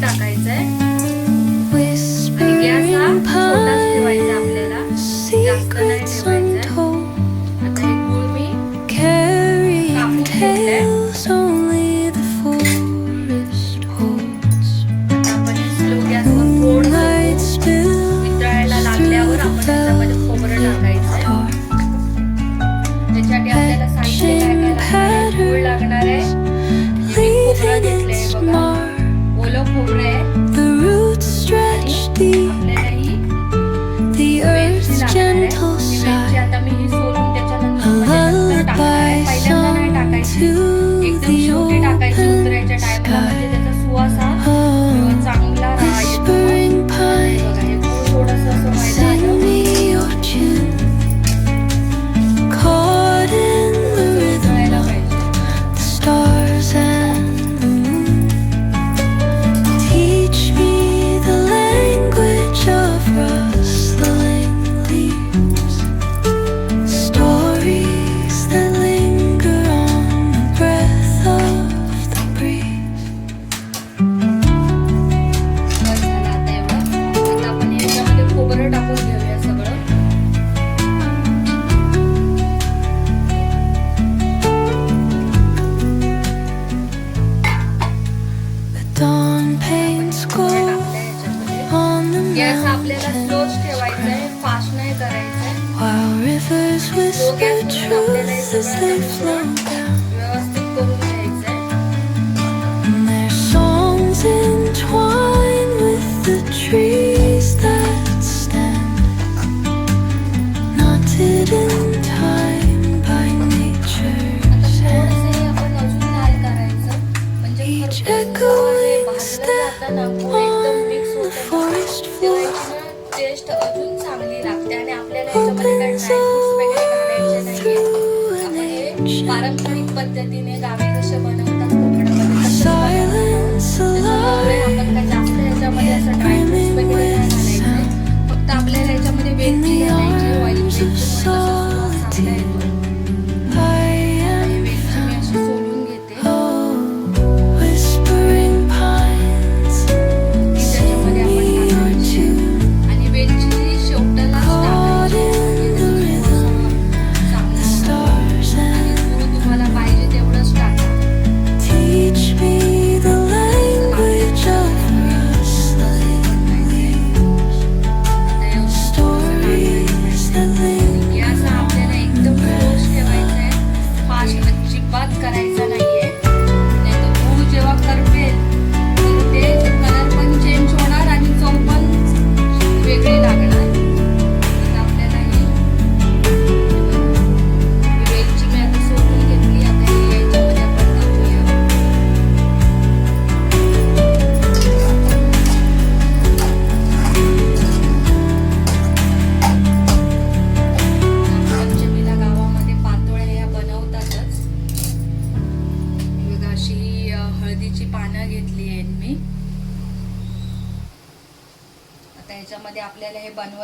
टाकायचं आहे गॅस हा ठेवायचा आपल्याला. जास्त नाही ठेवायचा. Correct. Floor. तेव्हा याची ना टेस्ट अजून चांगली लागते आणि आपल्याला याच्यामध्ये काय पारंपरिक पद्धतीने गावी कसे बनवतात कोकणामध्ये. आपण काय जास्त याच्यामध्ये असं ड्रायफ्रुट्स वगैरे नाही घालायचे फक्त आपल्याला याच्यामध्ये वेलची घालायची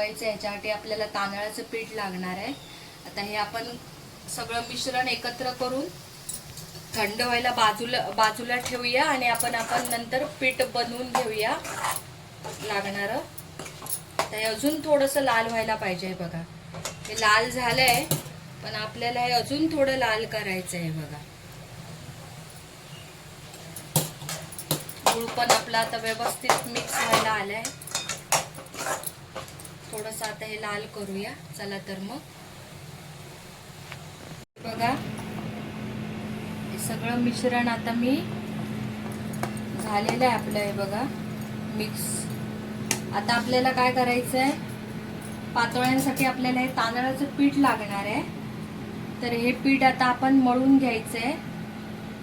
बनवायचं आहे ह्याच्यासाठी आपल्याला तांदळाचं पीठ लागणार आहे. आता हे आपण सगळं मिश्रण एकत्र करून थंड व्हायला बाजूला बाजूला ठेवूया आणि आपण आपण नंतर पीठ बनवून घेऊया. लागणारं. तर हे अजून थोडंसं लाल व्हायला पाहिजे बघा. हे लाल झालंय पण आपल्याला हे अजून थोडं लाल करायचं आहे बघा. गुळ पण आपला आता व्यवस्थित मिक्स व्हायला आलाय. थोडस आता हे लाल करूया. चला तर मग. बघा. हे सगळं मिश्रण आता मी झालेलं आहे आपलं हे बघा. मिक्स आता आपल्याला काय करायचं आहे पातोळ्यांसाठी आपल्याला हे तांदळाचं पीठ लागणार आहे. तर हे पीठ आता आपण मळून घ्यायचं आहे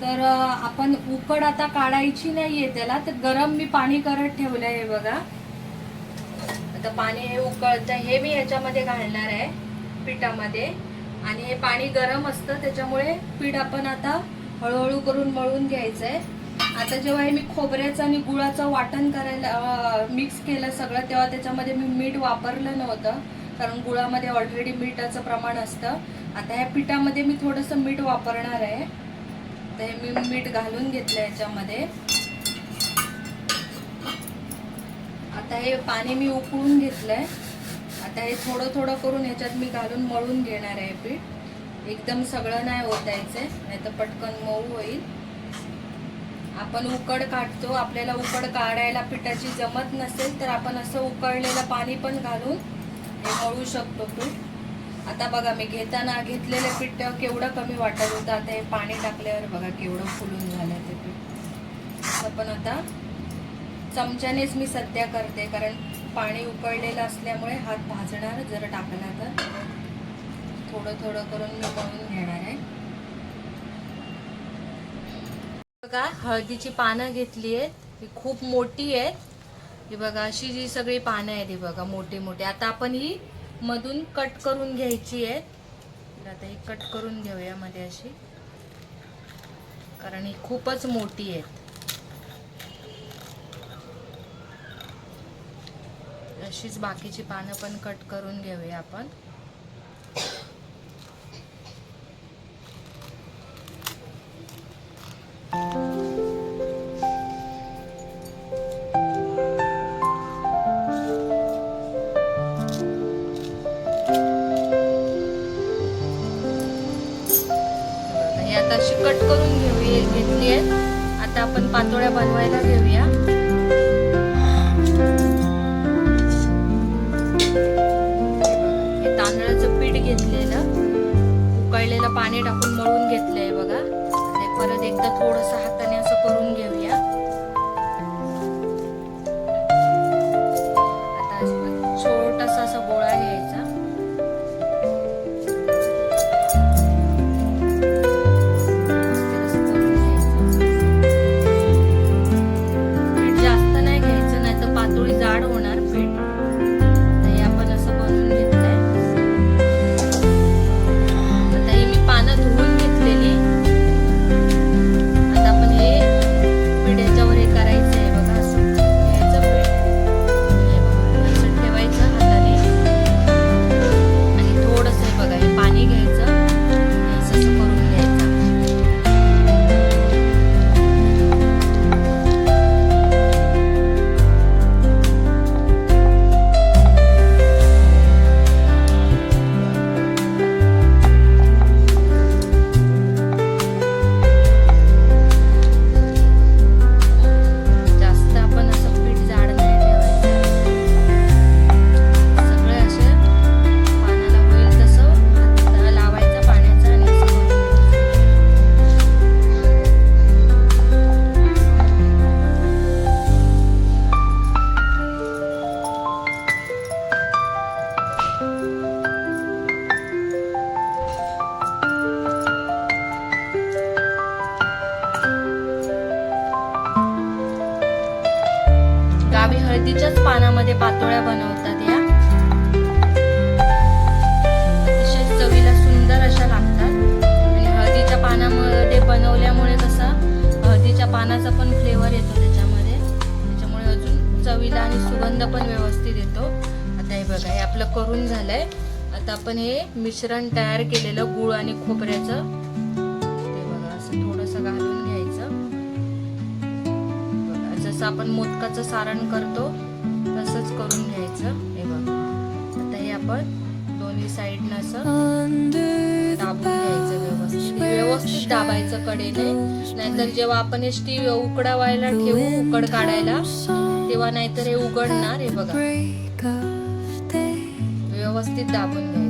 तर आपण उकड आता काढायची नाहीये त्याला तर गरम मी पाणी करत ठेवलं आहे बघा. आता पाणी हे उकळतं हे मी याच्यामध्ये घालणार आहे पिठामध्ये. आणि हे पाणी गरम असतं त्याच्यामुळे पीठ आपण आता हळूहळू करून मळून घ्यायचं आहे आता जेव्हा हे मी खोबऱ्याचं आणि गुळाचं वाटण करायला मिक्स केलं सगळं तेव्हा त्याच्यामध्ये मी मीठ वापरलं नव्हतं कारण गुळामध्ये ऑलरेडी मीठाचं प्रमाण असतं. आता ह्या पिठामध्ये मी थोडंसं मीठ वापरणार आहे. तर हे मी मीठ घालून घेतलं याच्यामध्ये. आता हे पाणी मी उकळून घेतलंय. आता हे थोडं थोडं करून ह्याच्यात मी घालून मळून घेणार आहे पीठ. एकदम सगळं नाही ओतायचंय नाही तर पटकन मऊ होईल. आपण उकड काढतो आपल्याला उकड काढायला पिठाची जमत नसेल तर आपण असं उकळलेलं पाणी पण घालून हे मळू शकतो पीठ. आता बघा मी घेताना घेतलेलं पीठ केवढं कमी वाटत होतं आता हे पाणी टाकल्यावर बघा केवढं फुलून झालं ते पीठ. असं पण आता चमच्यानेच मी सध्या करते कारण पाणी उकळलेलं असल्यामुळे हात भाजणार जर टाकला तर. थोडं थोडं करून मी बनवून घेणार आहे. बघा हळदीची पानं घेतली आहेत. ही खूप मोठी आहेत. ही बघा अशी जी सगळी पानं आहेत ही बघा मोठी मोठी. आता आपण ही मधून कट करून घ्यायची आहेत. आता ही कट करून घेऊया मध्ये अशी. कारण ही खूपच मोठी आहेत. अशीच बाकीची पानं पण कट करून घेऊया आपण. हे आता अशी कट करून घेऊया घेतली आहे. आता आपण पातोळ्या बनवायला घेऊया. पाणी टाकून मळून घेतलंय बघा. परत एकदा थोडस हाताने आणि सुगंध पण व्यवस्थित येतो. आता हे बघा हे आपलं करून झालंय. आता आपण हे मिश्रण तयार केलेलं गुळ आणि खोबऱ्याचं. ते बघा असं थोडंसं घालून घ्यायचं. जसं आपण मोदकाचं सारण करतो तसंच करून घ्यायचं. हे बघा. आता हे आपण दोन्ही साईडनं असं दाबून घ्यायचं व्यवस्थित. व्यवस्थित दाबायचं कडेने. नाहीतर जेव्हा आपण हे स्टीव उकडावायला ठेवू उकड काढायला तेव्हा नाहीतर हे उघडणार हे बघा. व्यवस्थित दाबून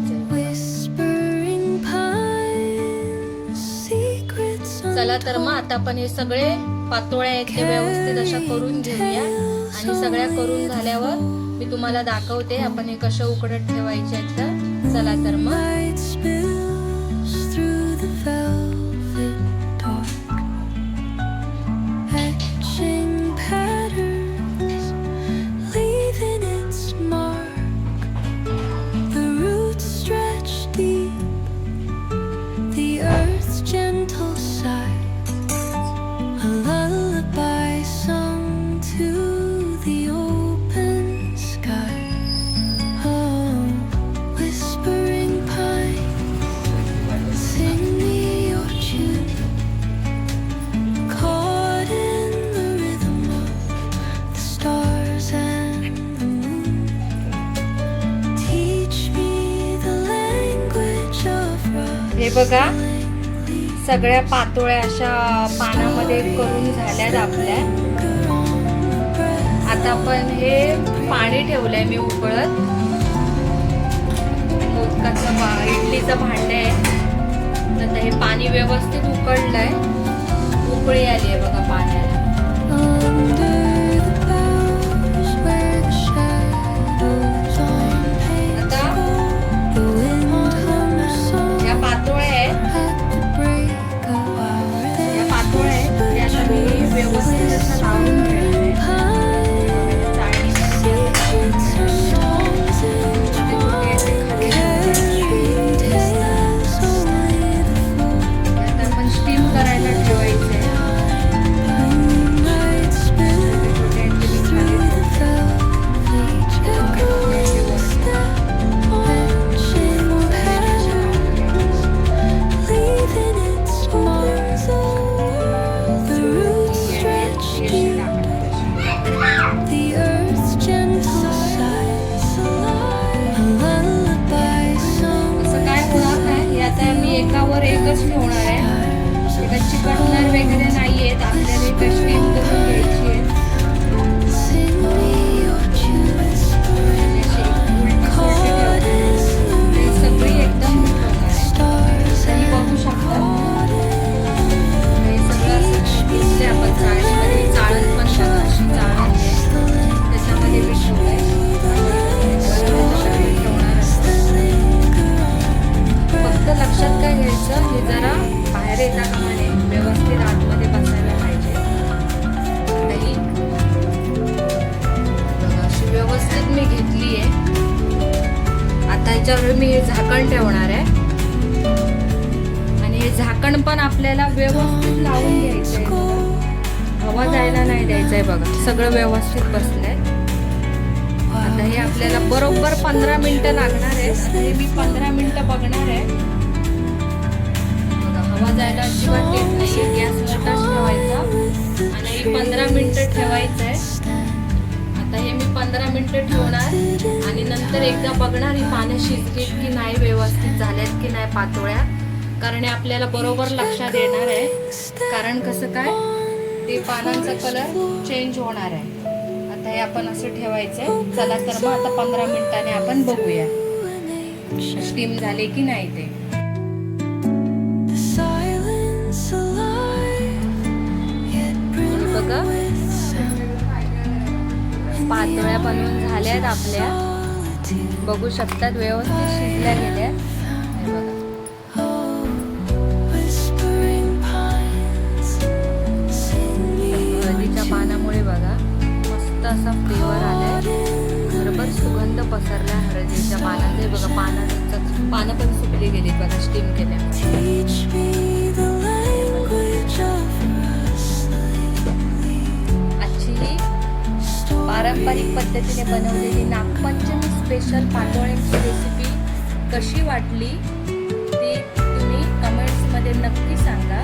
घ्यायचं. चला तर मग आता आपण हे सगळे पातोळ्या आहेत ते व्यवस्थित अशा करून घेऊया. आणि सगळ्या करून झाल्यावर मी तुम्हाला दाखवते आपण हे कशा उकडत ठेवायचे आहेत तर. चला तर मग. सगळ्या पातोळ्या अशा पानामध्ये करून झाल्यात आपल्या. आता आपण हे पाणी ठेवलंय मी उकळत. मोदकाचं भा- इडलीचं भांडं आहे. तर हे पाणी व्यवस्थित उकळलंय. उकळी आली आहे बघा पाण्यात. आता याच्यावर मी हे झाकण ठेवणार आहे. आणि हे झाकण पण आपल्याला व्यवस्थित लावून घ्यायचं हवा जायला नाही द्यायचंय बघा. सगळं व्यवस्थित बसलंय. आता हे आपल्याला बरोबर पंधरा मिनिटं लागणार आहे आता हे मी पंधरा मिनिटं बघणार आहे. बघा, हवा जायला अजिबात येत नाही गॅस मोठाच ठेवायचा. आणि पंधरा मिनिटं ठेवायचं आहे मी पंधरा मिनिटं ठेवणार आणि नंतर एकदा बघणार ही पानं शिजलीत की नाही व्यवस्थित झाल्यात की नाही पातोळ्या. कारण हे आपल्याला बरोबर लक्षात येणार आहे. कारण कसं काय? ते पानांचा कलर चेंज होणार आहे. आता हे आपण असं ठेवायचंय. चला तर मग आता पंधरा मिनिटाने आपण बघूया. स्टीम झाले की नाही ते? पातोळ्या बनवून झाल्या आहेत आपल्या. बघू शकतात व्यवस्थित शिजल्या गेल्या. हळदीच्या पानामुळे बघा मस्त असा फ्लेवर आलाय. बरोबर? सुगंध पसरला हळदीच्या पानाचे. बघा पानाचं पानं पण सुकली गेली बघा स्टीम केल्या पारंपरिक पद्धतीने बनवलेली नागपंचमी स्पेशल पातोळ्यांची रेसिपी कशी वाटली ती तुम्ही कमेंट्समध्ये नक्की सांगा.